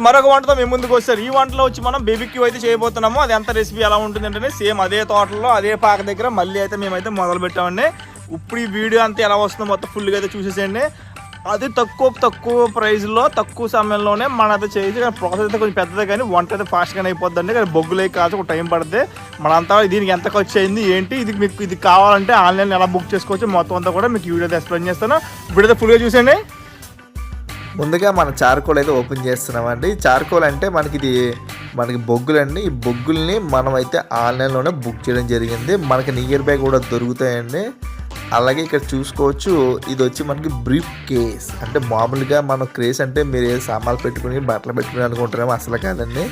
Friends మరొక వంటతో మేము ముందుకు వస్తారు. ఈ వంటలో వచ్చి మనం బేబిక్యూ అయితే చేయబోతున్నాము. అది ఎంత రెసిపీ ఎలా ఉంటుంది అంటే సేమ్ అదే తోటలో అదే పాక దగ్గర మళ్ళీ అయితే మేమైతే మొదలు పెట్టామండి. ఇప్పుడు ఈ వీడియో అంతా ఎలా వస్తుందో మొత్తం ఫుల్గా అయితే చూసేసేయండి. అది తక్కువ తక్కువ ప్రైస్లో తక్కువ సమయంలోనే మనం అయితే చేసి ప్రాసెస్ అయితే కొంచెం పెద్దదే కానీ వంట అయితే ఫాస్ట్గానే అయిపోద్దండి. కానీ బొగ్గులే కాదు ఒక టైం పడితే మనంతా దీనికి ఎంత ఖర్చు అయింది ఏంటి ఇది మీకు ఇది కావాలంటే ఆన్లైన్ ఎలా బుక్ చేసుకోవచ్చు మొత్తం అంతా కూడా మీకు వీడియో ఎక్స్ప్లెయిన్ చేస్తాను. ఇప్పుడు అయితే ఫుల్గా చూసేయండి. ముందుగా మన చార్కోల్ అయితే ఓపెన్ చేస్తున్నామండి. చార్కోల్ అంటే మనకి ఇది మనకి బొగ్గులండి. ఈ బొగ్గుల్ని మనం అయితే ఆన్లైన్లోనే బుక్ చేయడం జరిగింది. మనకి నియర్ బై కూడా దొరుకుతాయండి. అలాగే ఇక్కడ చూసుకోవచ్చు ఇది వచ్చి మనకి బ్రీఫ్ కేస్. అంటే మామూలుగా మనం క్రేస్ అంటే మీరు ఏ సామాన్లు పెట్టుకుని బట్టలు పెట్టుకుని అనుకుంటారేమో అసలు కాదండి.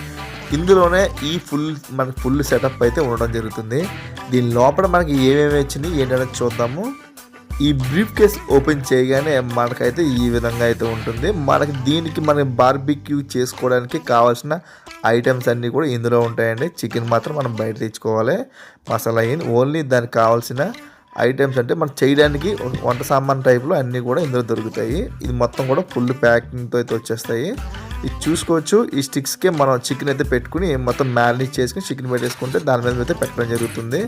ఇందులోనే ఈ ఫుల్ మనకి ఫుల్ సెటప్ అయితే ఉండడం జరుగుతుంది. దీని లోపల మనకి ఏమేమి వచ్చింది ఏంటనేది చూద్దాము. ఈ బ్రీఫ్ కేస్ ఓపెన్ చేయగానే మనకైతే ఈ విధంగా అయితే ఉంటుంది. మనకి దీనికి మనం బార్బిక్యూ చేసుకోవడానికి కావాల్సిన ఐటమ్స్ అన్నీ కూడా ఇందులో ఉంటాయండి. చికెన్ మాత్రం మనం బయట తెచ్చుకోవాలి. మసాలా ఏం ఓన్లీ దానికి కావాల్సిన ఐటమ్స్ అంటే మనం చేయడానికి వంట సామాన్ టైప్లో అన్నీ కూడా ఇందులో దొరుకుతాయి. ఇది మొత్తం కూడా ఫుల్ ప్యాకింగ్తో అయితే వచ్చేస్తాయి. ఇది చూసుకోవచ్చు. ఈ స్టిక్స్కే మనం చికెన్ అయితే పెట్టుకుని మొత్తం మ్యారినేట్ చేసుకుని చికెన్ పెట్టేసుకుంటే దాని మీద అయితే పెట్టడం జరుగుతుంది.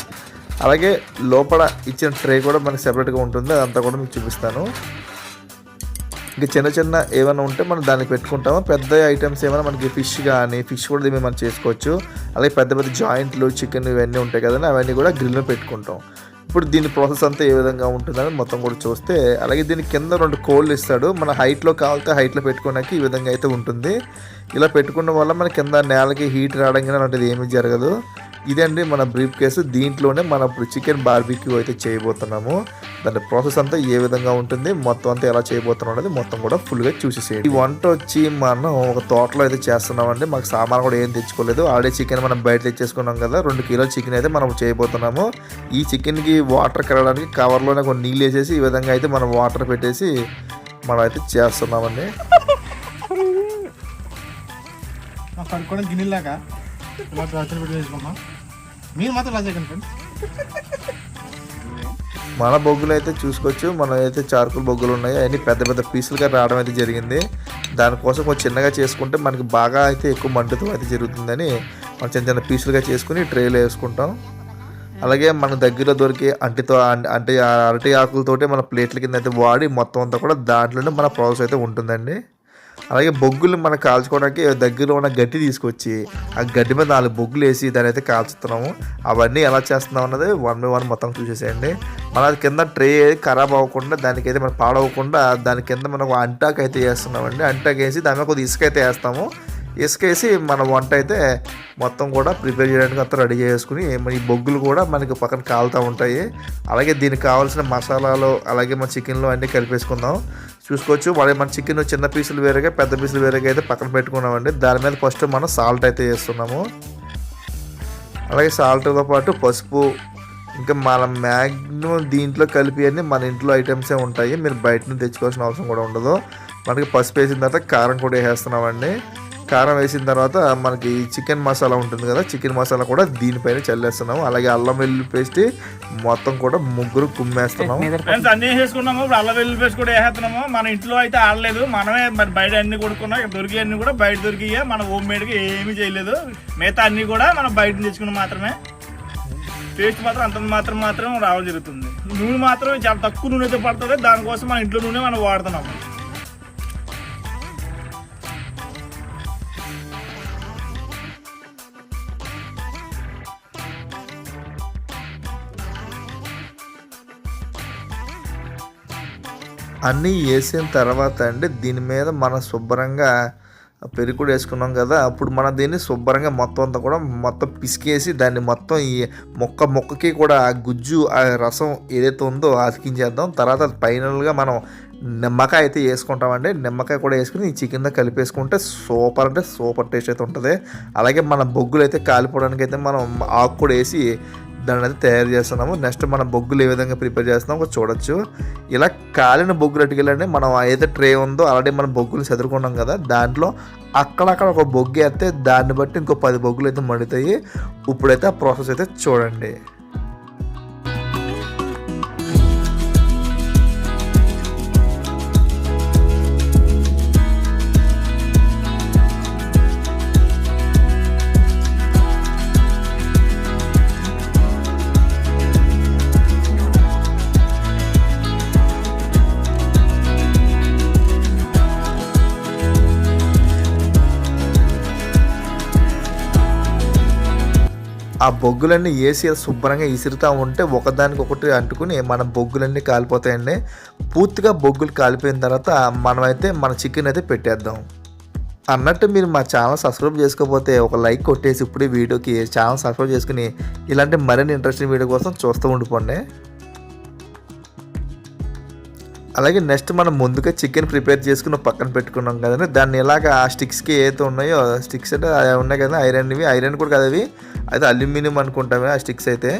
అలాగే లోపల ఇచ్చిన ట్రే కూడా మనకి సెపరేట్గా ఉంటుంది. అదంతా కూడా మీకు చూపిస్తాను. ఇంకా చిన్న చిన్న ఏమైనా ఉంటే మనం దానికి పెట్టుకుంటాము. పెద్ద ఐటమ్స్ ఏమైనా మనకి ఫిష్ కానీ ఫిష్ కూడా దీన్ని మనం చేసుకోవచ్చు. అలాగే పెద్ద పెద్ద జాయింట్లు చికెన్ ఇవన్నీ ఉంటాయి కదండి. అవన్నీ కూడా గ్రిల్లో పెట్టుకుంటాం. ఇప్పుడు దీని ప్రాసెస్ అంతా ఏ విధంగా ఉంటుందని మొత్తం కూడా చూస్తే అలాగే దీని కింద రెండు కోళ్ళు ఇస్తాడు. మన హైట్లో కావాలితే హైట్లో పెట్టుకోవడానికి ఈ విధంగా అయితే ఉంటుంది. ఇలా పెట్టుకోవడం వల్ల మన కింద నేలకి హీట్ రావడం కానీ అలాంటిది ఏమీ జరగదు. ఇదండి మన బ్రీఫ్ కేసు దీంట్లోనే మనం ఇప్పుడు చికెన్ బార్బిక్యూ అయితే చేయబోతున్నాము. దాని ప్రాసెస్ అంతా ఏ విధంగా ఉంటుంది మొత్తం అంతా ఎలా చేయబోతున్నాం అనేది మొత్తం కూడా ఫుల్గా చూసేసేయండి. ఈ వంట వచ్చి మనం ఒక తోటలో అయితే చేస్తున్నామండి. మాకు సామాన్ కూడా ఏం తెచ్చుకోలేదు. ఆల్రెడీ చికెన్ మనం బయట తెచ్చేసుకున్నాం కదా రెండు కిలో చికెన్ అయితే మనం చేయబోతున్నాము. ఈ చికెన్కి వాటర్ కలగడానికి కవర్లోనే కొన్ని నీళ్ళు వేసేసి ఈ విధంగా అయితే మనం వాటర్ పెట్టేసి మనం అయితే చేస్తున్నామండి. కడుక్కోవడం గిన్నెలాగా? మీరు మాత్రం ఇలా ఫ్రెండ్స్ మన బొగ్గులు అయితే చూసుకోవచ్చు. మనం అయితే చార్కుల్ బొగ్గులు ఉన్నాయి. అన్ని పెద్ద పెద్ద పీసులుగా రావడం అయితే జరిగింది. దానికోసం కొంచెం చిన్నగా చేసుకుంటే మనకి బాగా అయితే ఎక్కువ మంటతో అయితే జరుగుతుందని మనం చిన్న చిన్న పీసులుగా చేసుకుని ట్రేలో వేసుకుంటాం. అలాగే మన దగ్గరలో దొరికే అంటితో అంటే అరటి ఆకులతోటి మన ప్లేట్ల కింద అయితే వాడి మొత్తం అంతా కూడా దాంట్లోనే మన ప్రాసెస్ అయితే ఉంటుందండి. అలాగే బొగ్గులు మనం కాల్చుకోవడానికి దగ్గరలో ఉన్న గడ్డి తీసుకొచ్చి ఆ గడ్డి మీద నాలుగు బొగ్గులు వేసి దాని అయితే కాల్చుతున్నాము. అవన్నీ ఎలా చేస్తున్నాం అన్నది వన్ బై వన్ మొత్తం చూసేసేయండి. మన అది కింద ట్రే ఖరాబ్ అవ్వకుండా దానికైతే మనం పాడవకుండా దాని కింద మనం అంటాక్ అయితే వేస్తున్నామండి. అంటాక్ వేసి దాని మీద కొద్దిగా ఇసుక అయితే వేస్తాము. ఇసుక వేసి మన వంట అయితే మొత్తం కూడా ప్రిపేర్ చేయడానికి అంతా రెడీ చేసుకుని మన ఈ బొగ్గులు కూడా మనకి పక్కన కాలుతూ ఉంటాయి. అలాగే దీనికి కావాల్సిన మసాలాలు అలాగే మన చికెన్లో అన్నీ కలిపేసుకుందాం. చూసుకోవచ్చు మరి మన చికెన్ చిన్న పీసులు వేరేగా పెద్ద పీసులు వేరేగా అయితే పక్కన పెట్టుకున్నామండి. దాని మీద ఫస్ట్ మనం సాల్ట్ అయితే వేస్తున్నాము. అలాగే సాల్ట్తో పాటు పసుపు ఇంకా మన మ్యాక్సిమం దీంట్లో కలిపి అన్ని మన ఇంట్లో ఐటమ్సే ఉంటాయి. మీరు బయట నుంచి తెచ్చుకోవాల్సిన అవసరం కూడా ఉండదు. మనకి పసుపు వేసిన తర్వాత కారం కూడా వేసేస్తున్నామండి. కారం వేసిన తర్వాత మనకి చికెన్ మసాలా ఉంటుంది కదా చికెన్ మసాలా కూడా దీనిపైన చల్లేస్తున్నాము. అలాగే అల్లం వెల్లుల్లి పేస్ట్ మొత్తం కూడా ముగ్గురు కుమ్మేస్తున్నాము. అన్ని ఇప్పుడు అల్ల వెల్లుల్లి పేస్ట్ కూడా వేసేస్తున్నాము. మన ఇంట్లో అయితే ఆడలేదు. మనమే మరి బయట అన్ని కొడుకున్నాం ఇక్కడ దొరికి అన్ని కూడా బయట దొరికియే. మన హోమ్ మేడ్గా ఏమీ చేయలేదు. మిగతా అన్ని కూడా మనం బయట తెచ్చుకున్నాం మాత్రమే. టేస్ట్ మాత్రం అంత మాత్రం మాత్రం రావడం జరుగుతుంది. నూనె మాత్రం చాలా తక్కువ నూనె అయితే పడుతుంది. దానికోసం మన ఇంట్లో నూనె మనం వాడుతున్నాము. అన్నీ వేసిన తర్వాత అండి దీని మీద మనం శుభ్రంగా పెరుగుడు వేసుకున్నాం కదా అప్పుడు మనం దీన్ని శుభ్రంగా మొత్తం అంతా కూడా మొత్తం పిసికేసి దాన్ని మొత్తం ఈ మొక్క మొక్కకి కూడా ఆ గుజ్జు ఆ రసం ఏదైతే ఉందో అతికించేద్దాం తర్వాత ఫైనల్గా మనం నిమ్మకాయ అయితే వేసుకుంటామండి. నిమ్మకాయ కూడా వేసుకుని ఈ చికెన్తో కలిపేసుకుంటే సూపర్ అంటే సూపర్ టేస్ట్ అయితే ఉంటుంది. అలాగే మన బొగ్గులు అయితే కాలిపోవడానికి అయితే మనం ఆకు కూడా వేసి దాన్ని అయితే తయారు చేస్తున్నాము. నెక్స్ట్ మన బొగ్గులు ఏ విధంగా ప్రిపేర్ చేస్తున్నాం చూడొచ్చు. ఇలా కాలిన బొగ్గులు అటుకెళ్ళండి. మనం ఏదైతే ట్రే ఉందో ఆల్రెడీ మనం బొగ్గులు చదువుకున్నాం కదా దాంట్లో అక్కడక్కడ ఒక బొగ్గు వేస్తే దాన్ని బట్టి ఇంకో పది బొగ్గులు అయితే మండుతాయి. ఇప్పుడైతే ఆ ప్రాసెస్ అయితే చూడండి. ఆ బొగ్గులన్నీ వేసి శుభ్రంగా ఇసురుతూ ఉంటే ఒకదానికొకటి అంటుకుని మన బొగ్గులన్నీ కాలిపోతాయండి. పూర్తిగా బొగ్గులు కాలిపోయిన తర్వాత మనమైతే మన చికెన్ అయితే పెట్టేద్దాం. అన్నట్టు మీరు మా ఛానల్ సబ్స్క్రైబ్ చేసుకోకపోతే ఒక లైక్ కొట్టేసి ఇప్పుడు వీడియోకి ఛానల్ సబ్స్క్రైబ్ చేసుకుని ఇలాంటి మరిన్ని ఇంట్రెస్టింగ్ వీడియో కోసం చూస్తూ ఉండిపోండి. అలాగే నెక్స్ట్ మనం ముందుగా చికెన్ ప్రిపేర్ చేసుకుని పక్కన పెట్టుకున్నాం కదండి. దాన్ని ఇలాగ ఆ స్టిక్స్కి ఏదైతే ఉన్నాయో స్టిక్స్ అంటే ఉన్నాయి కదా ఐరన్వి ఐరన్ కూడా కదా అవి. అయితే అల్యూమినియం అనుకుంటామే ఆ స్టిక్స్ అయితే.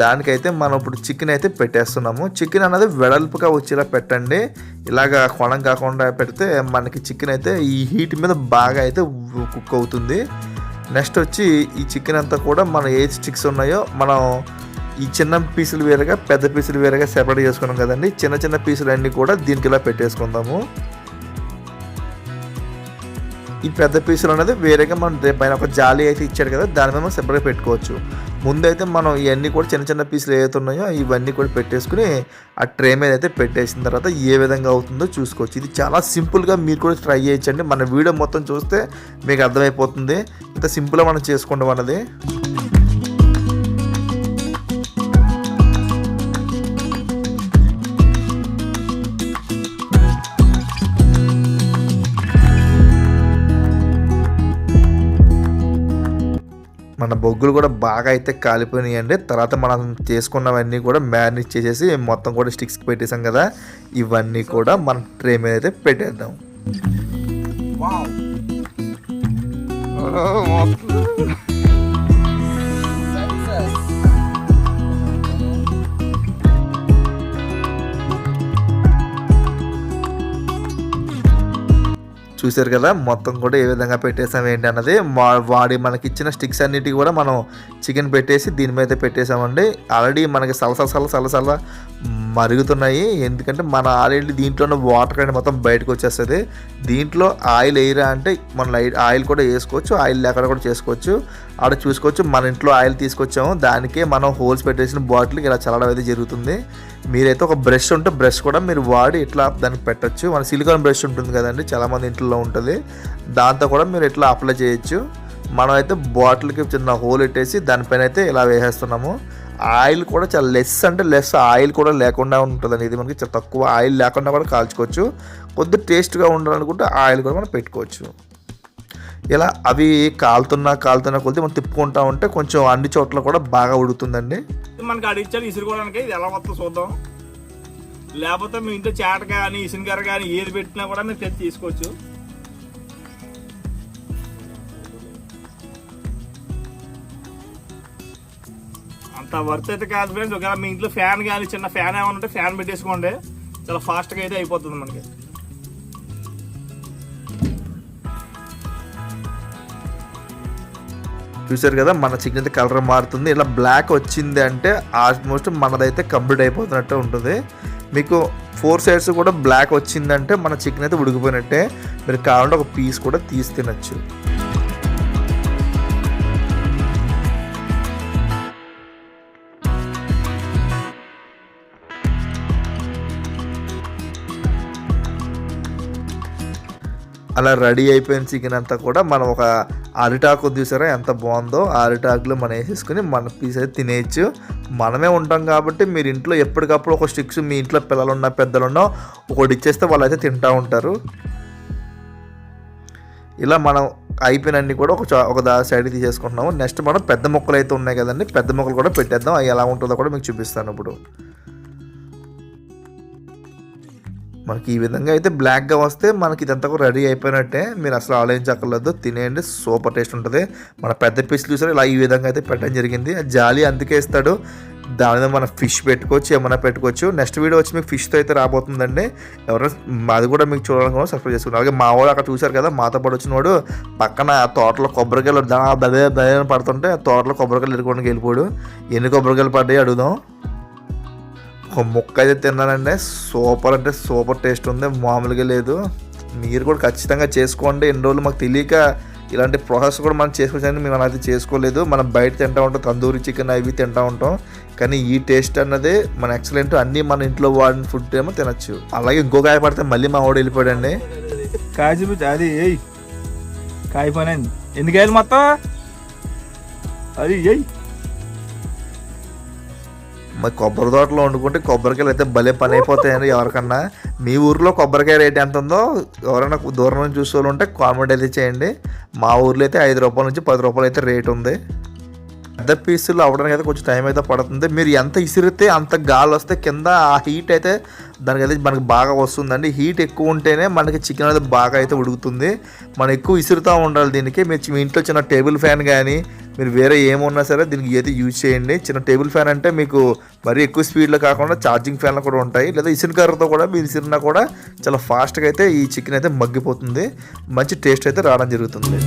దానికైతే మనం ఇప్పుడు చికెన్ అయితే పెట్టేస్తున్నాము. చికెన్ అనేది వెడల్పుగా వచ్చేలా పెట్టండి. ఇలాగ కొనం కాకుండా పెడితే మనకి చికెన్ అయితే ఈ హీట్ మీద బాగా అయితే కుక్ అవుతుంది. నెక్స్ట్ వచ్చి ఈ చికెన్ అంతా కూడా మన ఏ స్టిక్స్ ఉన్నాయో మనం ఈ చిన్న పీసులు వేరుగా పెద్ద పీసులు వేరుగా సెపరేట్ చేసుకున్నాం కదండి. చిన్న చిన్న పీసులు అన్నీ కూడా దీనికి ఇలా పెట్టేసుకుందాము. ఈ పెద్ద పీసులు అనేది వేరేగా మనం దే- పైన ఒక జాలి అయితే ఇచ్చాడు కదా దాని మీద మనం సెపరేట్ పెట్టుకోవచ్చు. ముందైతే మనం ఇవన్నీ కూడా చిన్న చిన్న పీసులు ఏవైతే ఉన్నాయో ఇవన్నీ కూడా పెట్టేసుకుని ఆ ట్రే మీద అయితే పెట్టేసిన తర్వాత ఏ విధంగా అవుతుందో చూసుకోవచ్చు. ఇది చాలా సింపుల్గా మీరు కూడా ట్రై చేయొచ్చండి. మన వీడియో మొత్తం చూస్తే మీకు అర్థమైపోతుంది. ఇంత సింపుల్గా మనం చేసుకోవడం అన్నది. మన బొగ్గులు కూడా బాగా అయితే కాలిపోయినాయండి తర్వాత మనం చేసుకున్నవన్నీ కూడా మ్యారినేట్ చేసేసి మొత్తం కూడా స్టిక్స్కి పెట్టేసాం కదా. ఇవన్నీ కూడా మన ట్రే మీద అయితే పెట్టేద్దాం. Oh, చూశారు కదా మొత్తం కూడా ఏ విధంగా పెట్టేసాం ఏంటి అన్నది. వా- వాడి మనకి ఇచ్చిన స్టిక్స్ అన్నిటికీ కూడా మనం చికెన్ పెట్టేసి దీని మీద పెట్టేసామండి ఆల్రెడీ మనకి సలసల సల సలసల మరుగుతున్నాయి. ఎందుకంటే మన ఆల్రెడీ దీంట్లోనే వాటర్ అనేది మొత్తం బయటకు వచ్చేస్తుంది. దీంట్లో ఆయిల్ వేయరా అంటే మన లైట్ ఆయిల్ కూడా వేసుకోవచ్చు. ఆయిల్ లేకుండా కూడా చేసుకోవచ్చు. ఆడ చూసుకోవచ్చు. మన ఇంట్లో ఆయిల్ తీసుకొచ్చాము. దానికే మనం హోల్స్ పెట్టేసిన బాటిల్కి ఇలా చల్లడం అయితే జరుగుతుంది. మీరైతే ఒక బ్రష్ ఉంటే బ్రష్ కూడా మీరు వాడి ఇట్లా దానికి పెట్టచ్చు. మన సిలికాన్ బ్రష్ ఉంటుంది కదండి చాలామంది ఇంట్లో ఉంటుంది. దాంతో కూడా మీరు ఇట్లా అప్లై చేయొచ్చు. మనం అయితే బాటిల్కి చిన్న హోల్ పెట్టేసి దానిపైన అయితే ఇలా వేసేస్తున్నాము. ఆయిల్ కూడా చాలా లెస్ అంటే లెస్ ఆయిల్ కూడా లేకుండా ఉంటుందండి. ఇది మనకి చాలా తక్కువ ఆయిల్ లేకుండా కూడా కాల్చుకోవచ్చు. కొద్ది టేస్ట్గా ఉండాలనుకుంటే ఆయిల్ కూడా మనం పెట్టుకోవచ్చు. ఇలా అవి కాలుతున్నా కాలుతున్నా కొద్ది మనం తిప్పుకుంటా ఉంటే కొంచెం అన్ని చోట్ల కూడా బాగా ఉడుకుతుందండి. మనకి అడిగించాలి ఇసురుకోవడానికి ఇది ఎలా వస్తుందో చూద్దాం. లేకపోతే మీ ఇంట్లో చాట కానీ ఇసునికర కానీ ఏది పెట్టినా కూడా మీరు తెచ్చి తీసుకోవచ్చు. అంత వర్త్ అయితే కాదు ఫ్రెండ్స్ ఒకవేళ మీ ఇంట్లో ఫ్యాన్ కానీ చిన్న ఫ్యాన్ ఏమైనా ఉంటే ఫ్యాన్ పెట్టేసుకోండి. చాలా ఫాస్ట్గా అయితే అయిపోతుంది మనకి. చూసారు కదా మన చికెన్ అయితే కలర్ మారుతుంది. ఇలా బ్లాక్ వచ్చింది అంటే ఆల్మోస్ట్ మనదైతే కంప్లీట్ అయిపోతున్నట్టు ఉంటుంది. మీకు ఫోర్ సైడ్స్ కూడా బ్లాక్ వచ్చిందంటే మన చికెన్ అయితే ఉడికిపోయినట్టే. మీరు కావాలంటే ఒక పీస్ కూడా తీసి తినచ్చు. అలా రెడీ అయిపోయిన చికెన్ అంతా కూడా మనం ఒక అరిటాకు చూసారా? ఎంత బాగుందో. ఆ అరిటాకులో మనం వేసేసుకుని మన పీస్ అయితే తినేయచ్చు. మనమే ఉంటాం కాబట్టి మీరు ఇంట్లో ఎప్పటికప్పుడు ఒక స్టిక్స్ మీ ఇంట్లో పిల్లలున్నా పెద్దలున్నా ఒకటి ఇచ్చేస్తే వాళ్ళు అయితే తింటూ ఉంటారు. ఇలా మనం అయిపోయినన్ని కూడా ఒక ఒక దా సైడ్ తీసేసుకుంటున్నాము. నెక్స్ట్ మనం పెద్ద మొక్కలు అయితే ఉన్నాయి కదండి. పెద్ద మొక్కలు కూడా పెట్టేద్దాం. అవి ఎలా ఉంటుందో కూడా మీకు చూపిస్తాను ఇప్పుడు. మనకి ఈ విధంగా అయితే బ్లాక్గా వస్తే మనకి ఇదంతా కూడా రెడీ అయిపోయినట్టే. మీరు అసలు ఆలోచించక్కర్లేదు తినేయండి సూపర్ టేస్ట్ ఉంటుంది. మన పెద్ద పీసులు చూసారు ఇలా ఈ విధంగా అయితే పెట్టడం జరిగింది. జాలి అందుకే ఇస్తాడు. దాని మీద మనం ఫిష్ పెట్టుకోవచ్చు ఏమైనా పెట్టుకోవచ్చు. నెక్స్ట్ వీడియో వచ్చి మీకు ఫిష్తో అయితే రాబోతుందండి. ఎవరైనా అది కూడా మీకు చూడాలనుకున్నా సబ్స్క్రైబ్ చేసుకున్నారు. అలాగే మా వాడు అక్కడ చూశారు కదా మాతో పాటు వచ్చిన వాడు పక్కన తోటలో కొబ్బరికాయలు దా బదే బదే పడుతుంటే ఆ తోటలో కొబ్బరికాయలు ఎదుర్కొని వెళ్ళిపోడు ఎన్ని కొబ్బరికాయలు పడ్డాయి అడుగుదాం. ముక్క అయితే తిన్నానండి సూపర్ అంటే సూపర్ టేస్ట్ ఉంది. మామూలుగా లేదు. మీరు కూడా ఖచ్చితంగా చేసుకోండి. ఎన్ని రోజులు మాకు తెలియక ఇలాంటి ప్రాసెస్ కూడా మనం చేసుకోవచ్చు మేము అది చేసుకోలేదు. మనం బయట తింటా ఉంటాం. తందూరి చికెన్ అవి తింటా ఉంటాం. కానీ ఈ టేస్ట్ అన్నది మన ఎక్సలెంట్. అన్నీ మన ఇంట్లో వాడిన ఫుడ్ ఏమో తినచ్చు. అలాగే ఇంకో కాయ పడితే మళ్ళీ మా వాడు వెళ్ళిపోయాడండి. కాయ అది ఏయ్. కాయ పని ఎన్ని కాయలు మొత్తం? అది ఏయ్. మరి కొబ్బరి తోటలో వండుకుంటే కొబ్బరికాయలు అయితే భలే పని అయిపోతాయండి ఎవరికన్నా. మీ ఊర్లో కొబ్బరికాయ రేట్ ఎంత ఉందో ఎవరైనా దూరం నుంచి చూసే వాళ్ళు ఉంటే కామెంట్ అయితే చేయండి. మా ఊర్లో అయితే ఐదు రూపాయల నుంచి పది రూపాయలు అయితే రేట్ ఉంది. పెద్ద పీసులు అవ్వడానికి అయితే కొంచెం టైం అయితే పడుతుంది. మీరు ఎంత ఇసిరితే అంత గాలి వస్తే కింద ఆ హీట్ అయితే దానికి అయితే మనకి బాగా వస్తుందండి. హీట్ ఎక్కువ ఉంటేనే మనకి చికెన్ అయితే బాగా అయితే ఉడుకుతుంది. మనం ఎక్కువ ఇసురుతూ ఉండాలి దీనికి. మీరు మీ ఇంట్లో చిన్న టేబుల్ ఫ్యాన్ కానీ మీరు వేరే ఏమున్నా సరే దీనికి అయితే యూజ్ చేయండి. చిన్న టేబుల్ ఫ్యాన్ అంటే మీకు మరీ ఎక్కువ స్పీడ్లో కాకుండా ఛార్జింగ్ ఫ్యాన్లు కూడా ఉంటాయి. లేదా ఇసిన కర్రతో కూడా మీరు ఇసిరినా కూడా చాలా ఫాస్ట్గా అయితే ఈ చికెన్ అయితే మగ్గిపోతుంది. మంచి టేస్ట్ అయితే రావడం జరుగుతుంది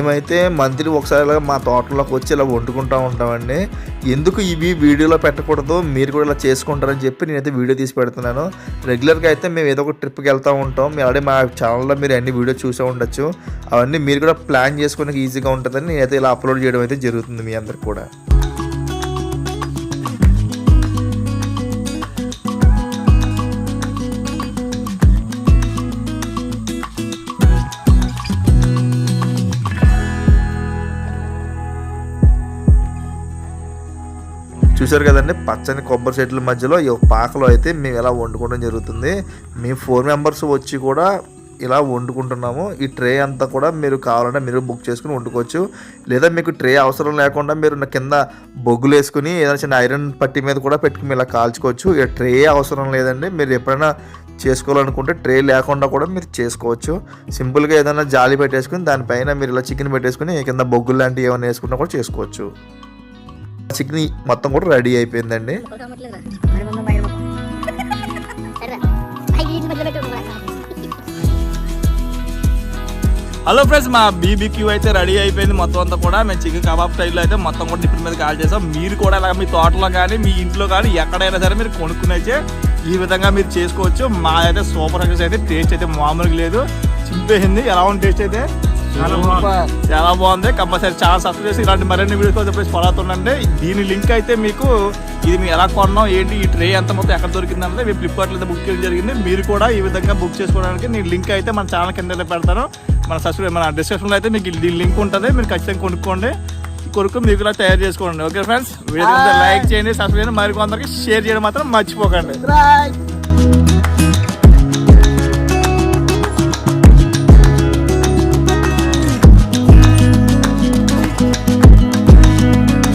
మేమైతే మంత్లీ ఒకసారి ఇలా మా తోటలోకి వచ్చి ఇలా వండుకుంటూ ఉంటామండి. ఎందుకు ఇవి వీడియోలో పెట్టకూడదు? మీరు కూడా ఇలా చేసుకుంటారని చెప్పి నేనైతే వీడియో తీసి పెడుతున్నాను. రెగ్యులర్గా అయితే మేము ఏదో ఒక ట్రిప్కి వెళ్తూ ఉంటాం. మేము ఆల్రెడీ మా ఛానల్లో మీరు అన్ని వీడియో చూసే ఉండొచ్చు. అవన్నీ మీరు కూడా ప్లాన్ చేసుకోవడానికి ఈజీగా ఉంటుందని నేనైతే ఇలా అప్లోడ్ చేయడం అయితే జరుగుతుంది మీ అందరికి కూడా. చూసారు కదండి పచ్చని కొబ్బరి చెట్ల మధ్యలో ఈ పాకలో అయితే మేము ఇలా వండుకోవడం జరుగుతుంది. మేము ఫోర్ మెంబర్స్ వచ్చి కూడా ఇలా వండుకుంటున్నాము. ఈ ట్రే అంతా కూడా మీరు కావాలంటే మీరు బుక్ చేసుకుని వండుకోవచ్చు. లేదా మీకు ట్రే అవసరం లేకుండా మీరు నా కింద బొగ్గులు వేసుకుని ఏదైనా చిన్న ఐరన్ పట్టి మీద కూడా పెట్టుకుని ఇలా కాల్చుకోవచ్చు. ఇక ట్రే అవసరం లేదండి. మీరు ఎప్పుడైనా చేసుకోవాలనుకుంటే ట్రే లేకుండా కూడా మీరు చేసుకోవచ్చు. సింపుల్గా ఏదైనా జాలి పెట్టేసుకుని దానిపైన మీరు ఇలా చికెన్ పెట్టేసుకుని కింద బొగ్గులు లాంటివి ఏమైనా వేసుకున్నా కూడా చేసుకోవచ్చు. చికెన్ మొత్తం కూడా రెడీ అయిపోయిందండి. హలో ఫ్రెండ్స్ మా బీబీక్యూ అయితే రెడీ అయిపోయింది మొత్తం అంతా కూడా. మేము చికెన్ కబాబ్ స్టైల్లో అయితే మొత్తం కూడా నిప్పుల మీద కాల్ చేసాం. మీరు కూడా ఇలా మీ తోటలో కానీ మీ ఇంట్లో కానీ ఎక్కడైనా సరే మీరు కొనుక్కునైతే ఈ విధంగా మీరు చేసుకోవచ్చు. మా అయితే సూపర్ ఎక్స్ అయితే టేస్ట్ అయితే మామూలుగా లేదు. చింపేసింది. ఎలా ఉంది టేస్ట్ అయితే? చాలా బాగుంది. చాలా బాగుంది. కంపల్సరీ చాలా సబ్స్క్రైబ్ చేసి ఇలాంటి మరిన్ని వీడియోస్ కోసం చెప్పేసి ఫాలో అవుతుండండి. దీని లింక్ అయితే మీకు ఇది మేము ఎలా కొన్నాం ఏంటి ఈ ట్రే ఎంత మొత్తం ఎక్కడ దొరికింది అంటే మేము ఫ్లిప్కార్ట్లో అయితే బుక్ చేయడం జరిగింది. మీరు కూడా ఈ విధంగా బుక్ చేసుకోవడానికి నేను లింక్ అయితే మన ఛానల్ కింద పెడతాను. మన సబ్స్క్రైబ్ మన డిస్క్రిప్షన్లో అయితే మీకు దీని లింక్ ఉంటుంది. మీరు ఖచ్చితంగా కొనుక్కోండి. కొనుక్కు మీకు ఇలా తయారు చేసుకోండి. ఓకే ఫ్రెండ్స్ వీడియో లైక్ చేయండి సబ్స్క్రైబ్ చేయండి. మరి కొందరికి షేర్ చేయడం మాత్రం మర్చిపోకండి.